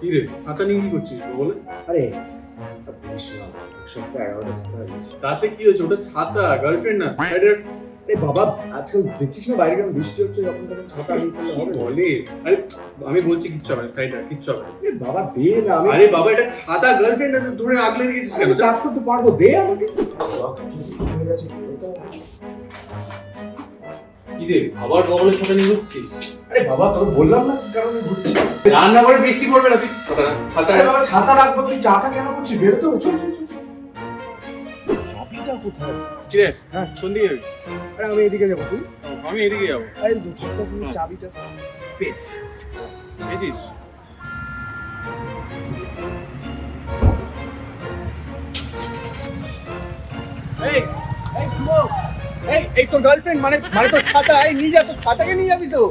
কি রে? ছাতা নিয়ে কি করছিস বলে? আরে না তাতে কি হয়েছে? ওটা ছাতা গার্লফ্রেন্ড না? এটা আরে বাবা আজকাল দেখছিস না বাইরে কেমন বৃষ্টি হচ্ছে যখন তখন ছাতা না? বলে? আরে আমি বলছি কিচ্ছু হবে না সাইডার কিচ্ছু হবে না। বাবা দে না আমি আরে বাবা এটা ছাতা গার্লফ্রেন্ড ধরে আগলে রেখেছিস কেন? কাজ করতে পারব দে আমাকে। বাবা, কি হয়ে গেছে রে আবার বগলের ছাতা নিয়ে ঘুরছিস? আরে বাবা তোকে বললাম না কি কারণে ঘুরছি রান্না করে বৃষ্টি পড়বে না তুই ছাতা ছাতা আরে বাবা ছাতা রাখব তুই চাটা কেন করছিস? বেরোতে হবে চল। চল চাবিটা কোথায়? হ্যাঁ। কোন দিকে যাবি আরে আমি এদিকে যাব তুই? আমি এদিকে যাব। আরে দুটো তো তুই হ্যাঁ। চাবিটা। এই এই শুভ এই এই তোর গার্লফ্রেন্ড মানে মানে তোর ছাতা এই নিয়ে যা তোর ছাতাকে নিয়ে যাবি তো?